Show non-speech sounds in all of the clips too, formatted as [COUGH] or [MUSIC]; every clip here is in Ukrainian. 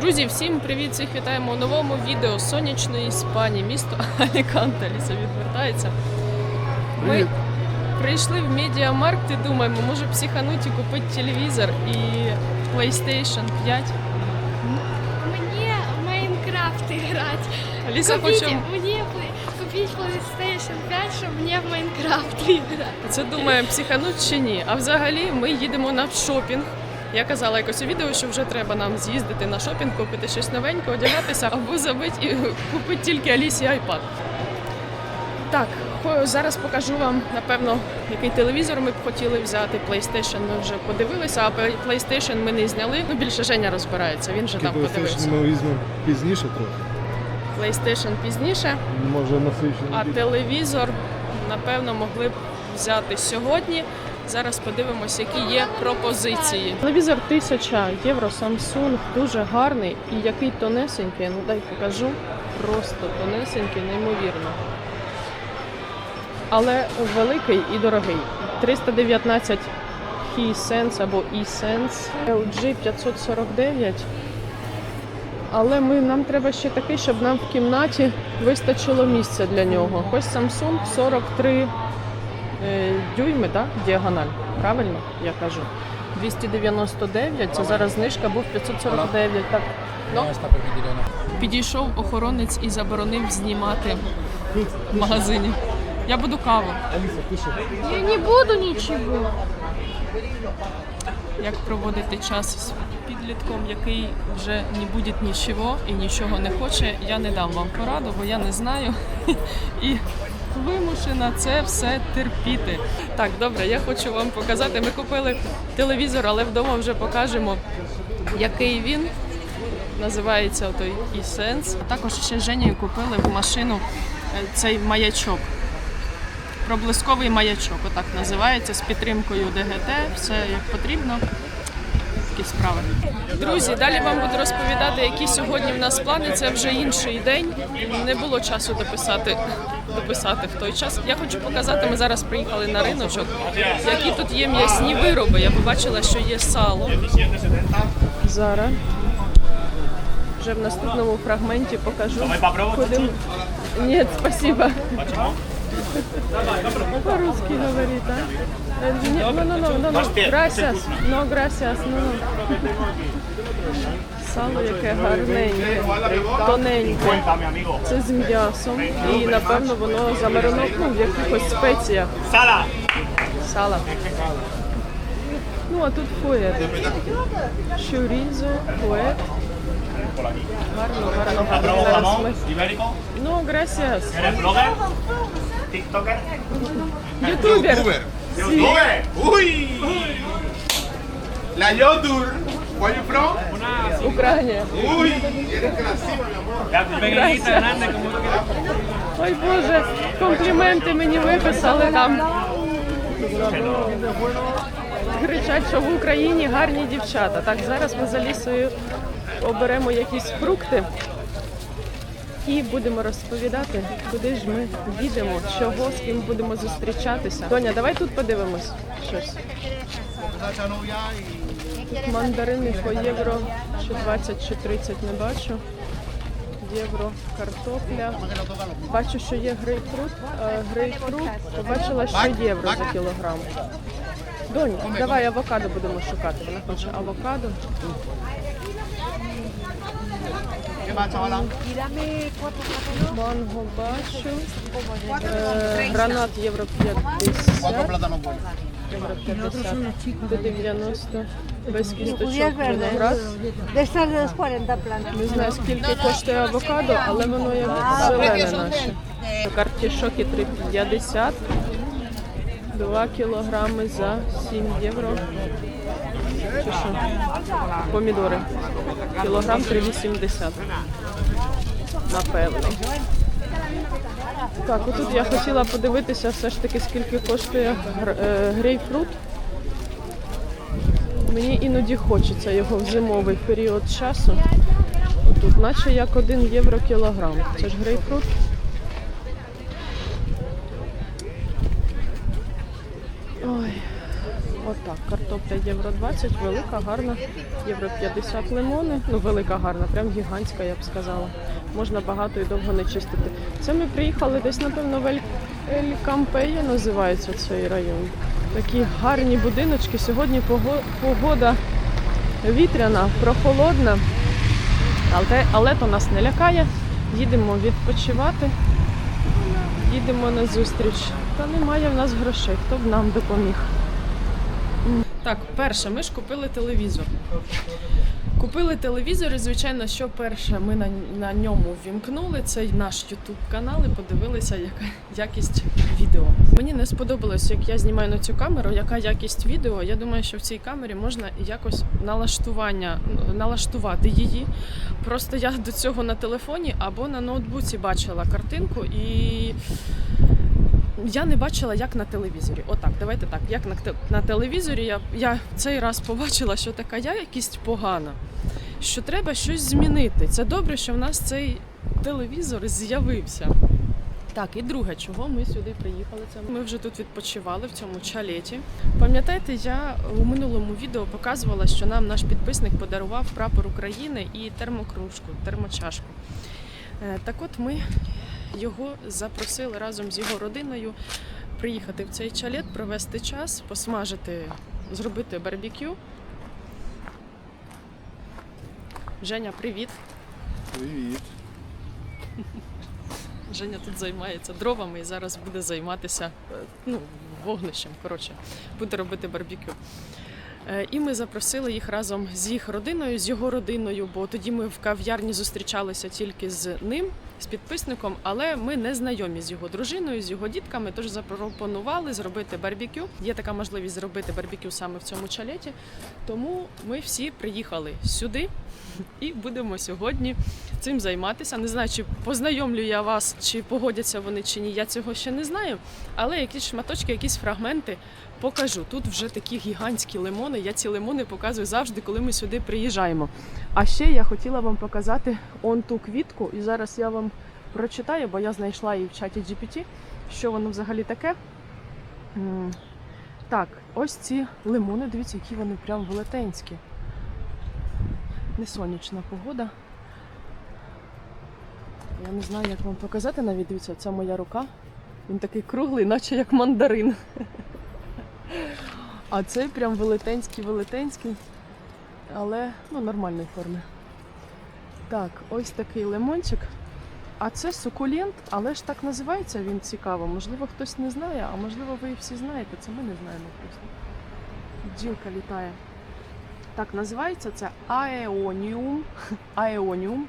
Друзі, всім привіт! Всіх вітаємо у новому відео з сонячної Іспанії, місто Аліканте. Ліса відвертається. Ми Привіт. прийшли в медіамаркт і думаємо, може психануть і купити телевізор і PlayStation 5. Мне в Майнкрафт играть. Аліса Купите хоче мне плей- PlayStation 5, чтобы мне в Майнкрафт играть. це думає, психануть чи ні. А взагалі ми їдемо на шопінг. Я казала якось у відео, що вже треба нам з'їздити на шопінг, купити щось новеньке, одягатися або забити і купити тільки Алісі iPad. Так, зараз покажу вам, напевно, який телевізор ми б хотіли взяти. PlayStation ми вже подивилися, а PlayStation ми не зняли. Ну, більше Женя розбирається, він вже там PlayStation подивився. ми візьмемо пізніше трохи. PlayStation пізніше, Може насичений. а телевізор, напевно, могли б взяти сьогодні. Зараз подивимося, які є пропозиції. Телевізор 1000 євро Samsung, дуже гарний і який тонесенький, ну дай покажу. Просто тонесенький, неймовірно. Але великий і дорогий. 319 Hisense або eSense, LG 549. Але ми, нам треба ще такий, щоб нам в кімнаті вистачило місця для нього. Ось Samsung 43 е, дюйми, так? Діагональ. Правильно я кажу? 299, це зараз знижка був 549. Так. Ну, підійшов охоронець і заборонив знімати в магазині. Я буду каву. Я не буду ничего. Як проводити час з підлітком, який вже не буде нічого і нічого не хоче, я не дам вам пораду, бо я не знаю. [LAUGHS] І вимушена це все терпіти. Так, добре, я хочу вам показати. Ми купили телевізор, але вдома вже покажемо, який він. Називається той e-Sense. Також ще Женєю купили в машину е, цей маячок. Проблисковий маячок, отак називається, з підтримкою ДГТ, все як потрібно. Такі справи. Друзі, далі вам буду розповідати, які сьогодні в нас плани. Це вже інший день. Не було часу дописати, дописати в той час. Я хочу показати, ми зараз приїхали на риночок, які тут є м'ясні вироби. Я побачила, що є сало. Зараз. Вже в наступному фрагменті покажу. Куди... ми- Ні, спасибо. По-русски говорит, а? Э, не- Ну, ну, ну, ну, ну, gracias, no, gracias, ну, ну. Сало яке гарненьке, тоненьке. Це з м'ясом. І, напевно, воно замариновано в якихось спеціях. Sala. Сало. Ну, а тут фует. Шурізо, фует. Гарно, гарно, гарно. Зараз ми... Ну, gracias. ¿Eres blogger? Ютубер. ¿Youtuber? La Yodur. Where you from? Україна. Uy, eres crasiva, mi amor. Ya, pequeñita, grande, como tú quieras. Ой Боже, компліменти мені виписали там. Кричать, що в Україні гарні дівчата. Так, зараз ми за лісою оберемо якісь фрукти і будемо розповідати, куди ж ми їдемо, чого, з ким будемо зустрічатися. Доня, давай тут подивимось щось. Тут мандарини по євро чи 20 чи 30 не бачу. Євро картопля. Бачу, що є грейпфрут. Е, Грейпфрут побачила, що євро за кілограм. Донь, давай авокадо будемо шукати. Вона хоче авокадо. Манго бачу. Е, Гранат євро 50. Євро 50. До 90. Без кісточок виноград. De estas 40 plantas. Не знаю, скільки коштує авокадо, але воно як зелене наше. Картішоки 3,50. 2 кілограми за 7 євро. Чи що? Помідори. Кілограм 3,80. Напевно. Так, отут я хотіла подивитися все ж таки, скільки коштує е, грейпфрут. Мені іноді хочеться його в зимовий період часу. Отут, наче як 1 євро кілограм. Це ж грейпфрут. Ой, отак. Так, картопля євро 20, велика, гарна, євро 50 лимони. Ну, велика, гарна, прям гігантська, я б сказала. Можна багато і довго не чистити. Це ми приїхали десь, напевно, в Ель, Ель Кампея називається цей район. Такі гарні будиночки. Сьогодні погода вітряна, прохолодна, але, але то нас не лякає. Їдемо відпочивати, їдемо на зустріч. Та немає в нас грошей, хто б нам допоміг. Так, перше, ми ж купили телевізор. Купили телевізор, і звичайно, що перше ми на, на ньому ввімкнули цей наш YouTube канал і подивилися, яка якість відео. Мені не сподобалось, як я знімаю на цю камеру, яка якість відео. Я думаю, що в цій камері можна якось налаштування налаштувати її. Просто я до цього на телефоні або на ноутбуці бачила картинку і. Я не бачила, як на телевізорі. Отак, давайте так. Як на, на телевізорі я, я цей раз побачила, що така якість погана, що треба щось змінити. Це добре, що в нас цей телевізор з'явився. Так, і друге, чого ми сюди приїхали. Це ми вже тут відпочивали в цьому чалеті. Пам'ятаєте, я у минулому відео показувала, що нам наш підписник подарував прапор України і термокружку, термочашку. Е, Так от ми його запросили разом з його родиною приїхати в цей чалет, провести час, посмажити, зробити барбекю. Женя, привіт! Привіт. [LAUGHS] Женя тут займається дровами і зараз буде займатися ну, вогнищем. Коротше, буде робити барбекю. Е, І ми запросили їх разом з їх родиною, з його родиною, бо тоді ми в кав'ярні зустрічалися тільки з ним, з підписником, але ми не знайомі з його дружиною, з його дітками. Тож запропонували зробити барбекю. Є така можливість зробити барбекю саме в цьому чалеті. Тому ми всі приїхали сюди і будемо сьогодні цим займатися. Не знаю, чи познайомлю я вас, чи погодяться вони чи ні. Я цього ще не знаю. Але якісь шматочки, якісь фрагменти покажу. Тут вже такі гігантські лимони. Я ці лимони показую завжди, коли ми сюди приїжджаємо. А ще я хотіла вам показати он ту квітку, і зараз я вам прочитаю, бо я знайшла її в чаті GPT, що воно взагалі таке. Так, ось ці лимони, дивіться, які вони прям велетенські. Не сонячна погода. Я не знаю, як вам показати навіть. Дивіться, це моя рука. Він такий круглий, наче як мандарин. [LAUGHS] А цей прям велетенський, велетенський, але ну, нормальної форми. Так, ось такий лимончик. А це сукулент, але ж так називається він цікаво. Можливо, хтось не знає, а можливо, ви всі знаєте. Це ми не знаємо просто. Бджілка літає. Так, називається це аеоніум. [LAUGHS] Аеоніум.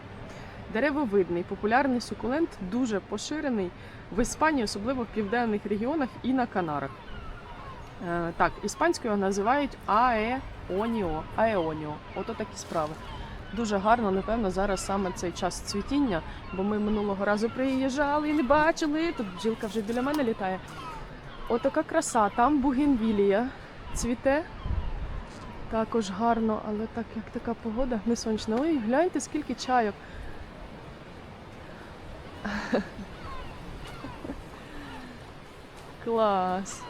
Деревовидний, популярний сукулент, дуже поширений в Іспанії, особливо в південних регіонах і на Канарах. Е, так, іспанською називають аеоніо. Аеоніо. Ото такі справи. Дуже гарно, напевно, зараз саме цей час цвітіння, бо ми минулого разу приїжджали і не бачили. Тут бджілка вже біля мене літає. Отака краса, там бугенвілія цвіте. Також гарно, але так як така погода не сонячна. Ой, гляньте, скільки чайок. [LAUGHS] Клас.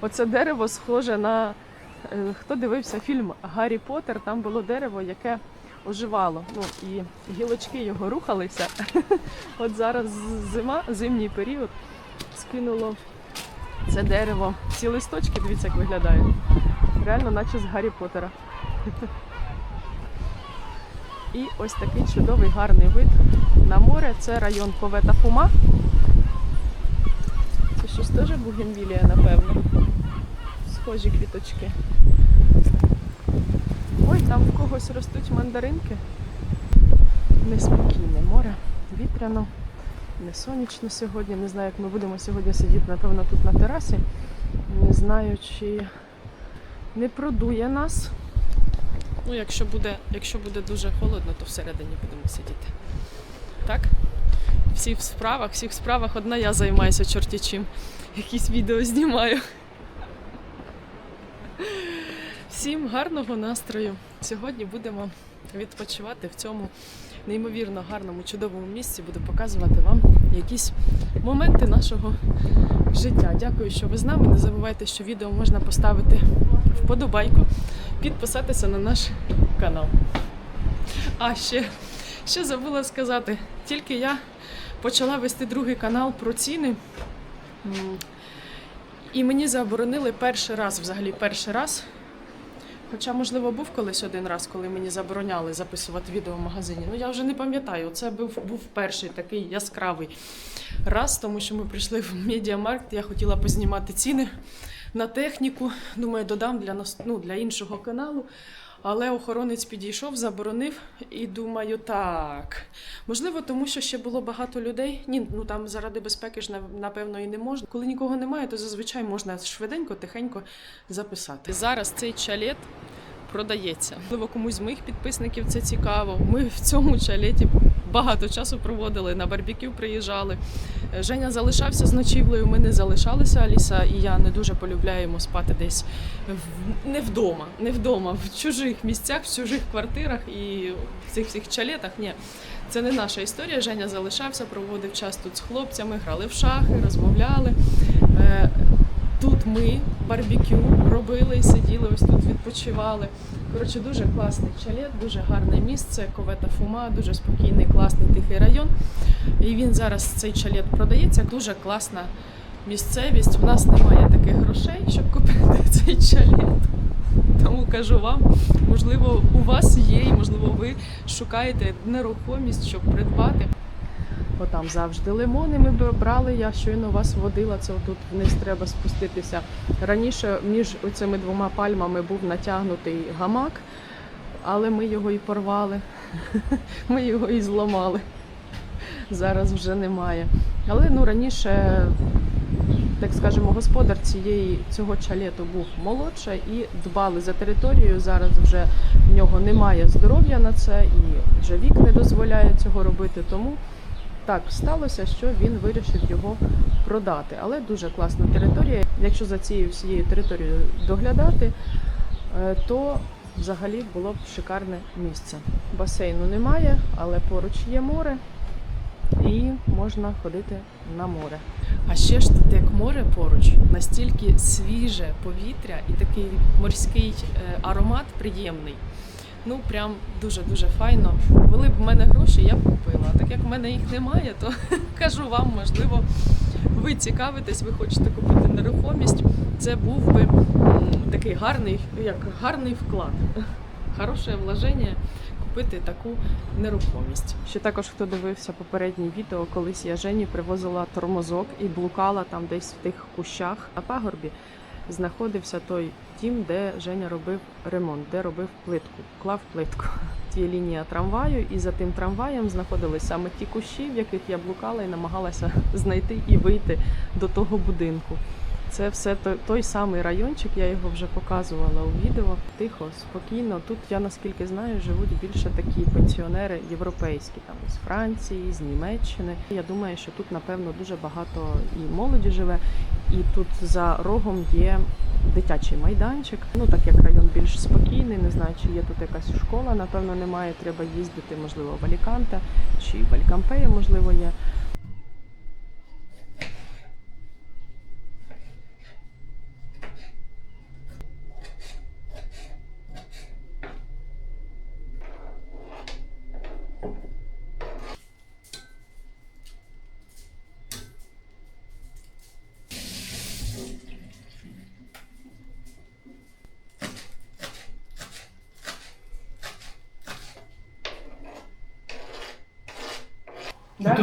Оце дерево схоже на. е, Хто дивився фільм Гаррі Поттер, там було дерево, яке оживало. Ну і гілочки його рухалися. [LAUGHS] От зараз зима, зимній період скинуло це дерево. Ці листочки, дивіться, як виглядає. Реально, наче з Гаррі Поттера. І ось такий чудовий гарний вид на море. Це район Повета Фума. Щось теж бугенвілія, напевно. Схожі квіточки. Ой, там в когось ростуть мандаринки. Неспокійне море, вітряно, не сонячно сьогодні. Не знаю, як ми будемо сьогодні сидіти, напевно, тут на терасі. Не знаю, чи не продує нас. Ну, якщо буде, якщо буде дуже холодно, то всередині будемо сидіти. Так? Всі в справах, всіх справах одна я займаюся чорті чим. Якісь відео знімаю. Всім гарного настрою. Сьогодні будемо відпочивати в цьому неймовірно гарному, чудовому місці. Буду показувати вам, якісь моменти нашого життя. Дякую, що ви з нами. Не забувайте, що відео можна поставити вподобайку, підписатися на наш канал. А ще, ще забула сказати, тільки я почала вести другий канал про ціни. І мені заборонили перший раз, взагалі перший раз. Хоча, можливо, був колись один раз, коли мені забороняли записувати відео в магазині. Ну я вже не пам'ятаю. Це був, був перший такий яскравий раз, тому що ми прийшли в медіамаркт. Я хотіла познімати ціни на техніку. Думаю, додам для ну, для іншого каналу. Але охоронець підійшов, заборонив і думаю, так. Можливо, тому що ще було багато людей. Ні, ну там заради безпеки ж напевно і не можна. Коли нікого немає, то зазвичай можна швиденько, тихенько записати. Зараз цей чалет продається. Можливо, комусь з моїх підписників це цікаво. Ми в цьому чалеті багато часу проводили, на барбекю приїжджали. Е, Женя залишався з ночівлею. Ми не залишалися. Аліса і я не дуже полюбляємо спати десь в- не вдома, не вдома, в чужих місцях, в чужих квартирах і в цих всіх чалетах. Ні, це не наша історія. Женя залишався, проводив час тут з хлопцями, грали в шахи, розмовляли. Тут ми барбекю робили сиділи, ось тут відпочивали. Коротше, дуже класний чалет, дуже гарне місце, ковета фума, дуже спокійний, класний тихий район. І він зараз цей чалет продається. Дуже класна місцевість. У нас немає таких грошей, щоб купити [LAUGHS] цей чалет. Тому кажу вам, можливо, у вас є, і можливо, ви шукаєте нерухомість, щоб придбати. Отам завжди лимони ми брали. Я щойно вас водила. Це тут вниз треба спуститися. Раніше між цими двома пальмами був натягнутий гамак, але ми його і порвали. [LAUGHS] Ми його і зламали. Зараз вже немає. Але ну раніше, так скажемо, господар цієї цього чалету був молодше і дбали за територією. Зараз вже в нього немає здоров'я на це, і вже вік не дозволяє цього робити. Тому так сталося, що він вирішив його продати. Але дуже класна територія. Якщо за цією всією територією доглядати, е, то взагалі було б шикарне місце. Басейну немає, але поруч є море і можна ходити на море. А ще ж тут як море поруч, настільки свіже повітря і такий морський е, аромат приємний. Ну прям дуже дуже файно. Були б в мене гроші, я б купила. Так як в мене їх немає, то [LAUGHS] кажу вам, можливо, ви цікавитесь, ви хочете купити нерухомість. Це був би такий гарний, як гарний вклад, хороше вложення купити таку нерухомість. Ще також хто дивився попереднє відео, колись я Жені привозила тормозок і блукала там десь в тих кущах на пагорбі. Знаходився той дім, де Женя робив ремонт, де робив плитку, клав плитку. [LAUGHS] Є лінія трамваю, і за тим трамваєм знаходились саме ті кущі, в яких я блукала і намагалася [LAUGHS] знайти і вийти до того будинку. Це все той, самий райончик, я його вже показувала у відео. Тихо, спокійно. Тут я наскільки знаю, живуть більше такі пенсіонери європейські, там з Франції, з Німеччини. Я думаю, що тут напевно дуже багато і молоді живе, і тут за рогом є дитячий майданчик. Ну так як район більш спокійний, не знаю, чи є тут якась школа. Напевно, немає. Треба їздити, можливо, в Аліканте чи в Алькампеї, можливо, є.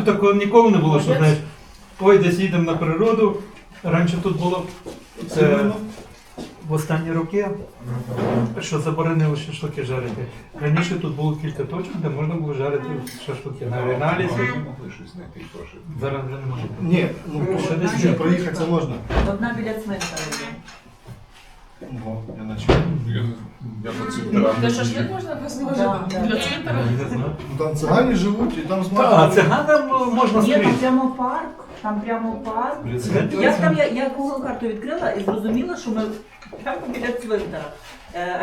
Тут такого ніколи не було, що знаєш, ой, десь їдемо на природу. Раніше тут було це в останні роки, що заборонили шашлики жарити. Раніше тут було кілька точок, де можна було жарити шашлики на реналізі. Зараз вже не можна. Ні, ну Ще десь проїхатися можна. Одна біля цвинтара є. Ого, я наче. Я по цвинтарам. Для шашлик можна да. Для цвинтара? Ну, Там цигані живуть і там А, смажать. циганам можна Є там скрізь. прямо парк, там прямо парк. Як там я, я Google карту відкрила і зрозуміла, що ми прямо біля цвинтара. Е,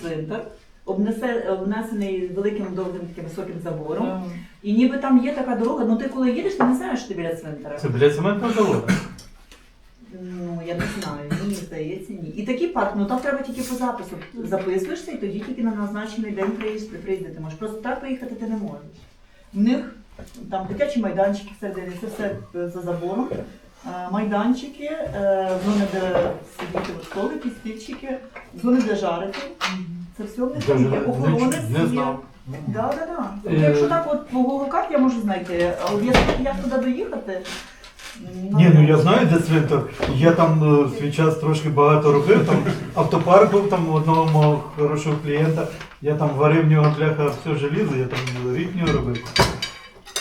цвинтар. обнесе, обнесений великим довгим таким високим забором. І ніби там є така дорога, ну ти коли їдеш, ти не знаєш, що ти біля цвинтара. Це біля цементного заводу. Ну, я не знаю, мені здається, ні. І такий парк, ну там треба тільки по запису. Записуєшся і тоді тільки на назначений день приїзд, приїздити можеш. Просто так поїхати ти не можеш. В них там дитячі майданчики всередині, це все е, за забором. Е, Майданчики, е, зони, де сидіти от столики, стільчики, зони, де жарити. Це все в них там є. Охоронець Не є. знав. Да, да, да. От Е, Якщо так от по Google карт я можу знайти, а от як, як туди доїхати? Ні, ну я знаю, де цвинтар. Я там е, свій час трошки багато робив. Там автопарк був там у одного мого хорошого клієнта. Я там варив в нього бляха все желізо, я там рік в нього робив.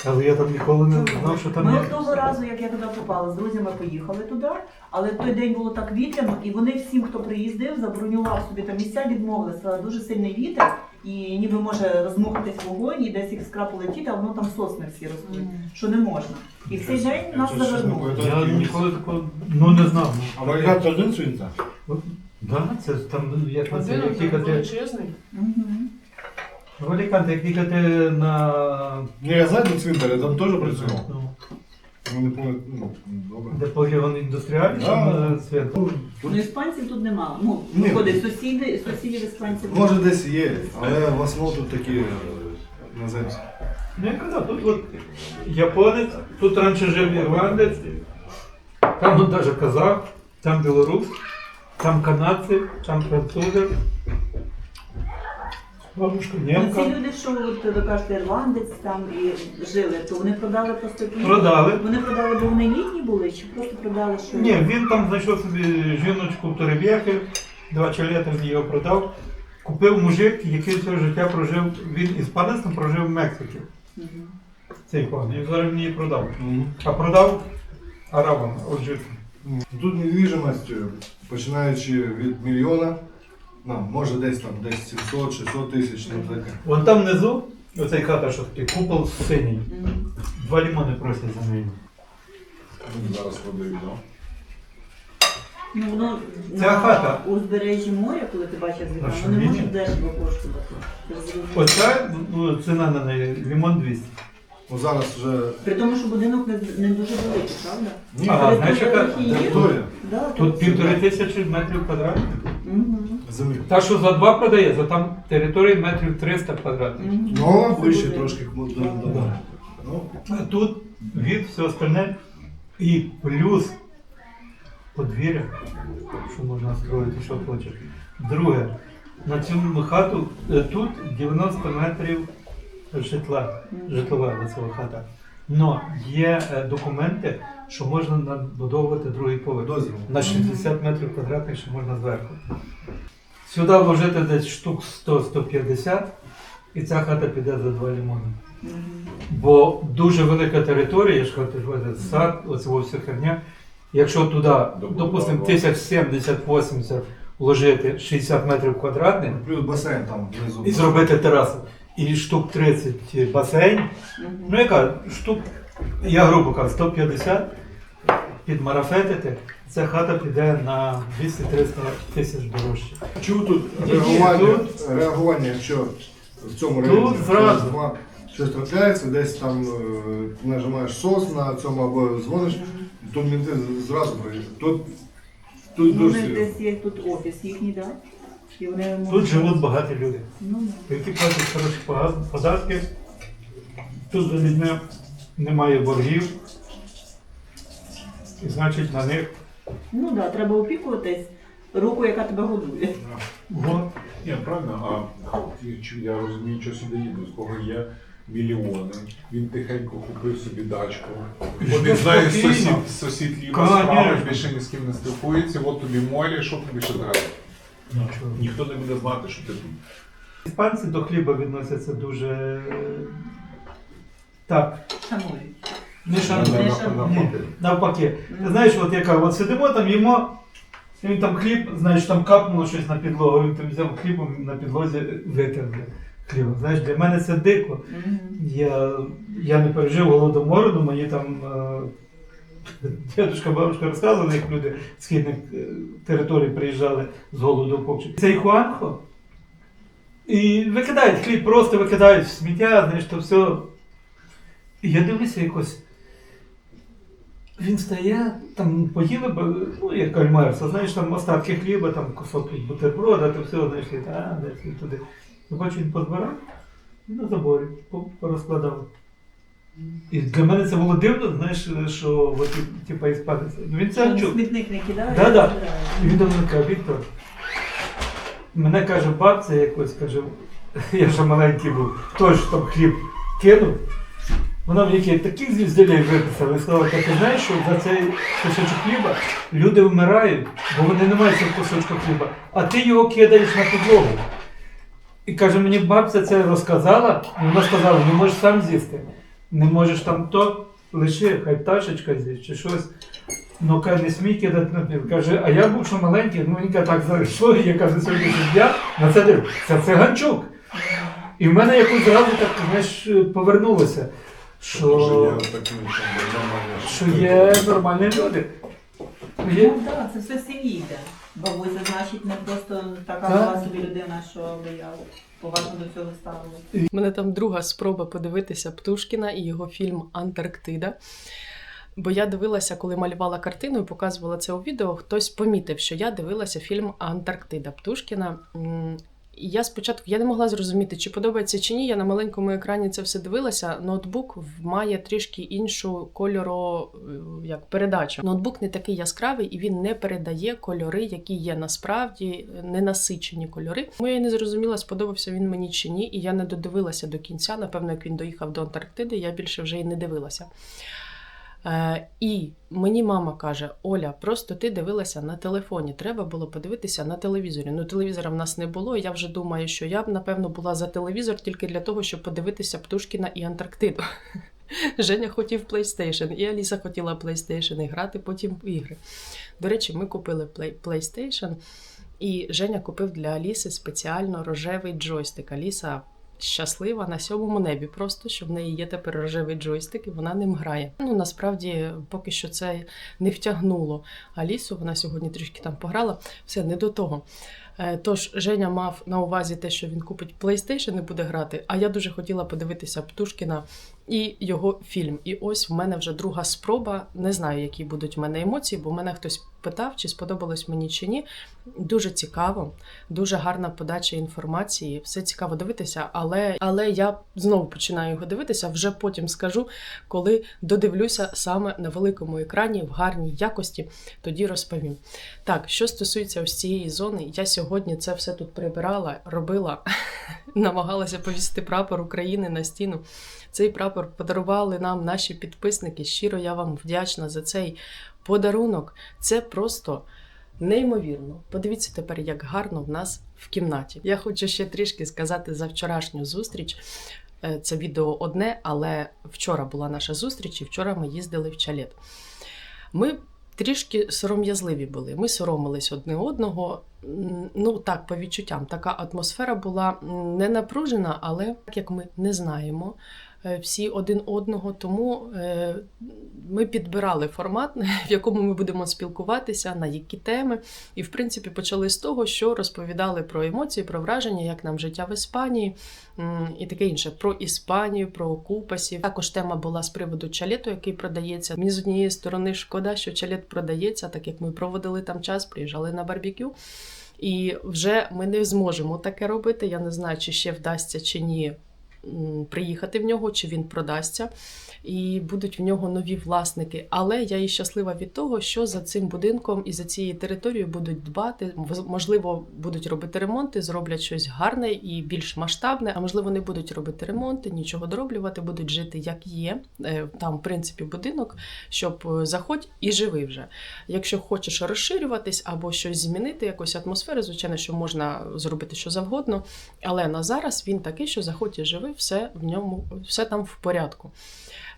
Але я там ніколи не знав, що там Ми є. от того разу, як я туди попала, з друзями поїхали туди, але той день було так вітряно, і вони всім, хто приїздив, забронював собі там місця, відмовили. Сказали, дуже сильний вітер, і ніби може розмухатись вогонь, і десь іскра полетіти, а воно там сосни всі ростуть, що не можна. І в цей день нас завернули. Я ніколи такого ну не знав. А Валькат один цвинтар? Да, це там ну, як на це Один як їхати. величезний. Мгм. В Аліканте, як їхати на Ні, я знаю, де я там теж працював. Ну, Ну, ну, добре. де полігон індустріальний, Да. там е, свят. Ну, іспанців тут нема. Ну, Ні. виходить, сусіди, сусідів іспанців. Може десь є, але в основному тут такі е, іноземці. Ну я казав, тут от японець, тут раніше жив ірландець, там ну, навіть казах, там білорус, там канадці, там французи, бабушка Ну, ці люди, що от, ви кажете, ірландець там і жили, то вони продали просто якісь- Продали. Вони продали, бо вони літні були, чи просто продали, що Ні, він там знайшов собі жіночку в Тореб'яхи, два чоловіка він його продав. Купив мужик, який все життя прожив, він іспанець, але прожив в Мексиці. Цей пан. І зараз він її продав. А продав арабам, алжирцям. Тут недвіжимость, починаючи від мільйона, ну, може десь там десь 700-600 тисяч, там таке. Вон там внизу, оцей хата, що такий, купол синій. Два лімони просять за неї. Зараз продають, так? Ну, воно Ця на хата. узбережжі моря, коли ти бачиш з вікна, воно не може дешево коштувати. Ти розумієш? Оця ну, ціна на неї лімон 200. Ну зараз вже При тому, що будинок не, не дуже великий, правда? ні, Ага, Але знаєш, тут яка територія Да, Тут півтори тисячі метрів квадратних. Мгм. землі. Та, що за два продає, за там території метрів 300 квадратних. Мгм. Ну, вище трошки до, до. Ну, А тут від все остальне і плюс подвір'я, що можна строїти, що хочеш. Друге, на цьому хату е, тут 90 метрів житла, житлова цього хата. Но є е, документи, що можна надбудовувати другий поверх. дозвіл. На 60 метрів квадратних ще можна зверху. Сюди вложити десь штук 100-150, і ця хата піде за два лімони. Бо дуже велика територія, я ж кажу, сад, оце вся херня. Якщо туди, допустимо, 1070-80 вложити 60 метрів квадратних Плюс басейн там внизу. і зробити терасу, і штук 30 басейн, ну яка штук, я грубо кажу, 150 підмарафетити, ця хата піде на 200-300 тисяч дорожче. Чув тут реагування, тут- реагування, якщо в цьому Тут районі зразу. щось трапляється, десь там е, нажимаєш сос на цьому або дзвониш, тут мінти зразу приїжджають. Тут, тут Ну, дуже серйозно. десь є тут офіс їхній, так? І вони Тут можуть- живуть багаті люди. Ну, да. які платять хороші пога- податки. Тут за людьми немає боргів. І значить на них ну да, треба опікуватись руку, яка тебе годує. Ні, правильно, а чи- я розумію, що сюди їду, з кого є мільйони. Він тихенько купив собі дачку. Він знає спокійно. сусід, сусід ліво Конечно. справа, більше ні з ким не спілкується, от тобі море, що тобі ще треба. Ніхто не буде знати, що ти тут. іспанці до хліба відносяться дуже е, так, Шанують. не шанують. Ні, навпаки. Ти знаєш, от яка, от сидимо там, їмо, і він там хліб, знаєш, там капнуло щось на підлогу, він там взяв хлібом на підлозі витер хлібом. Знаєш, для мене це дико. Я, я не пережив голодомору, мені там е, дядушка, бабушка розказували, як люди з східних е, територій приїжджали з голоду в Цей Хуанхо, І викидають хліб, просто викидають в сміття, знаєш, то все. І я дивлюся якось. Він стає, там поїли, ну, як кальмарса, знаєш, там остатки хліба, там кусок бутерброда, то все, знаєш, і та, туди. Я бачу, він позбирав і на заборі порозкладав. І для мене це було дивно, знаєш, що от, типа іспанець. Ну він це чув. смітник не кидає. Да, да. І він до мене каже, Віктор, мене каже, бабця якось каже, я ще маленький був, той ж там хліб кинув. Вона мені такі- таких звізділей виписала і сказала, «Та ти знаєш, що за цей кусочок хліба люди вмирають, бо вони не мають цього кусочка хліба, а ти його кидаєш на підлогу. І каже, мені бабця це розказала, і вона сказала, не можеш сам з'їсти, не можеш там то, лиши, хай пташечка з'їсть чи щось. Ну, каже, не смій кидати на пів. Каже, а я був що маленький, ну він каже, так зайшло, і я кажу, сьогодні я на це дивлюсь. Це циганчук. І в мене якось зразу так, знаєш, повернулося, що, нормальні. що є нормальні люди. Є, Ну так, це все сім'ї йде. Бабуся, значить, не просто така Так. була собі людина, що я поважно до цього ставили. У мене там друга спроба подивитися Птушкіна і його фільм Антарктида. Бо я дивилася, коли малювала картину і показувала це у відео, хтось помітив, що я дивилася фільм Антарктида Птушкіна. Я спочатку я не могла зрозуміти, чи подобається чи ні. Я на маленькому екрані це все дивилася. Ноутбук має трішки іншу кольоро е, як передачу. Ноутбук не такий яскравий і він не передає кольори, які є насправді ненасичені кольори. Тому я не зрозуміла, сподобався він мені чи ні, і я не додивилася до кінця. Напевно, як він доїхав до Антарктиди, я більше вже й не дивилася. Е, і мені мама каже: Оля, просто ти дивилася на телефоні. Треба було подивитися на телевізорі. Ну, телевізора в нас не було. Я вже думаю, що я б напевно була за телевізор тільки для того, щоб подивитися Птушкіна і Антарктиду. [LAUGHS] Женя хотів PlayStation, і Аліса хотіла PlayStation і грати потім в ігри. До речі, ми купили Play- PlayStation, і Женя купив для Аліси спеціально рожевий джойстик. Аліса щаслива на сьомому небі, просто що в неї є тепер рожевий джойстик, і вона ним грає. Ну насправді поки що це не втягнуло Алісу. Вона сьогодні трішки там пограла. Все не до того. Е, Тож Женя мав на увазі те, що він купить PlayStation і буде грати. А я дуже хотіла подивитися Птушкіна і його фільм. І ось в мене вже друга спроба. Не знаю, які будуть в мене емоції, бо мене хтось питав, чи сподобалось мені чи ні. Дуже цікаво, дуже гарна подача інформації. Все цікаво дивитися, але, але я знову починаю його дивитися. Вже потім скажу, коли додивлюся саме на великому екрані в гарній якості, тоді розповім. Так, що стосується ось цієї зони, я сьогодні це все тут прибирала, робила, [LAUGHS] намагалася повісити прапор України на стіну. Цей прапор подарували нам наші підписники. Щиро я вам вдячна за цей подарунок. Це просто неймовірно. Подивіться тепер, як гарно в нас в кімнаті. Я хочу ще трішки сказати за вчорашню зустріч. Е, Це відео одне, але вчора була наша зустріч, і вчора ми їздили в чалет. Ми трішки сором'язливі були. Ми соромились одне одного. Ну так, по відчуттям, така атмосфера була не напружена, але так як ми не знаємо всі один одного, тому е, ми підбирали формат, [LAUGHS] в якому ми будемо спілкуватися, на які теми. І, в принципі, почали з того, що розповідали про емоції, про враження, як нам життя в Іспанії і таке інше. Про Іспанію, про окупасів. Також тема була з приводу чалету, який продається. Мені з однієї сторони шкода, що чалет продається, так як ми проводили там час, приїжджали на барбекю. І вже ми не зможемо таке робити. Я не знаю, чи ще вдасться чи ні приїхати в нього, чи він продасться. І будуть в нього нові власники. Але я і щаслива від того, що за цим будинком і за цією територією будуть дбати. Можливо, будуть робити ремонти, зроблять щось гарне і більш масштабне. А можливо, не будуть робити ремонти, нічого дороблювати, будуть жити як є. Е, Там, в принципі, будинок, щоб е, заходь і живи вже. Якщо хочеш розширюватись або щось змінити, якусь атмосферу, звичайно, що можна зробити що завгодно. Але на зараз він такий, що заходь і живи, все в ньому, все там в порядку.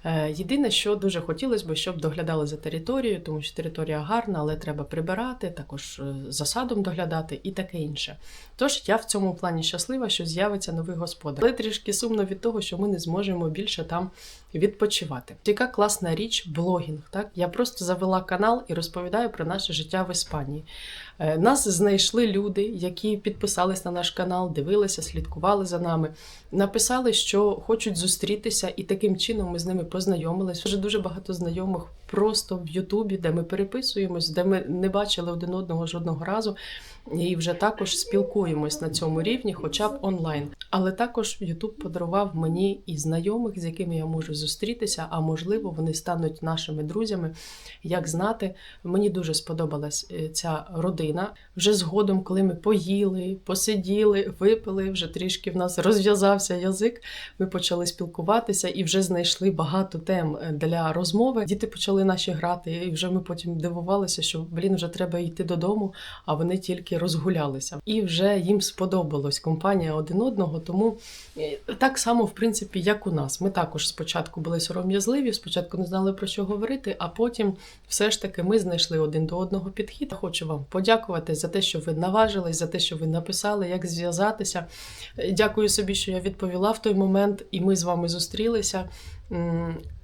Е, Єдине, що дуже хотілося б, щоб доглядали за територією, тому що територія гарна, але треба прибирати, також е, за садом доглядати і таке інше. Тож я в цьому плані щаслива, що з'явиться новий господар. Але трішки сумно від того, що ми не зможемо більше там відпочивати. Яка класна річ блогінг. Так я просто завела канал і розповідаю про наше життя в Іспанії. Е, Нас знайшли люди, які підписались на наш канал, дивилися, слідкували за нами, написали, що хочуть зустрітися, і таким чином ми з ними познайомились. Вже дуже багато знайомих просто в Ютубі, де ми переписуємось, де ми не бачили один одного жодного разу. І вже також спілкуємось на цьому рівні, хоча б онлайн. Але також Ютуб подарував мені і знайомих, з якими я можу зустрітися, а можливо, вони стануть нашими друзями. Як знати, мені дуже сподобалась е, ця родина. Вже згодом, коли ми поїли, посиділи, випили, вже трішки в нас розв'язався язик. Ми почали спілкуватися і вже знайшли багато тем е, для розмови. Діти почали наші грати, і вже ми потім дивувалися, що блін, вже треба йти додому, а вони тільки розгулялися. І вже їм сподобалась компанія один одного. Тому е, так само, в принципі, як у нас. Ми також спочатку були сором'язливі, спочатку не знали про що говорити, а потім все ж таки ми знайшли один до одного підхід. Хочу вам подякувати за те, що ви наважились, за те, що ви написали, як зв'язатися. Е, Дякую собі, що я відповіла в той момент, і ми з вами зустрілися.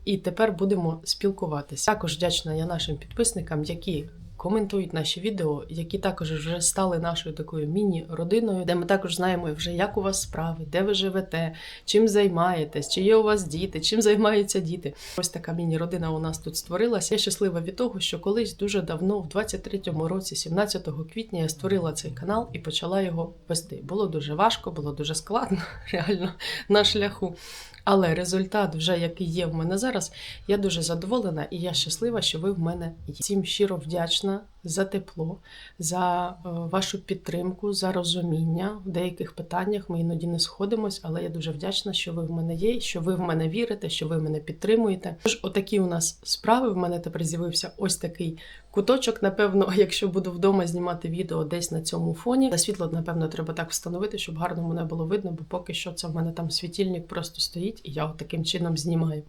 І тепер будемо спілкуватися. Також вдячна я нашим підписникам, які коментують наші відео, які також вже стали нашою такою міні-родиною, де ми також знаємо вже, як у вас справи, де ви живете, чим займаєтесь, чи є у вас діти, чим займаються діти. Ось така міні-родина у нас тут створилася. Я щаслива від того, що колись дуже давно, в 23-му році, 17 квітня, я створила цей канал і почала його вести. Було дуже важко, було дуже складно, [LAUGHS] реально на шляху. Але результат, вже який є в мене зараз, я дуже задоволена і я щаслива, що ви в мене є. Всім щиро вдячна можна за тепло, за е, вашу підтримку, за розуміння. В деяких питаннях ми іноді не сходимось, але я дуже вдячна, що ви в мене є, що ви в мене вірите, що ви мене підтримуєте. Тож, отакі у нас справи. В мене тепер з'явився ось такий куточок. Напевно, [LAUGHS] якщо буду вдома знімати відео десь на цьому фоні. Та світло, напевно, треба так встановити, щоб гарно мене було видно, бо поки що це в мене там світильник просто стоїть, і я таким чином знімаю.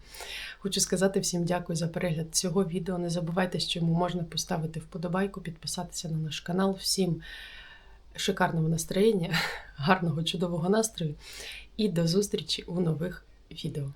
Хочу сказати всім дякую за перегляд цього відео. Не забувайте, що йому можна поставити вподобайку, підписатися на наш канал. Всім шикарного настроєння, [LAUGHS] гарного, чудового настрою і до зустрічі у нових відео.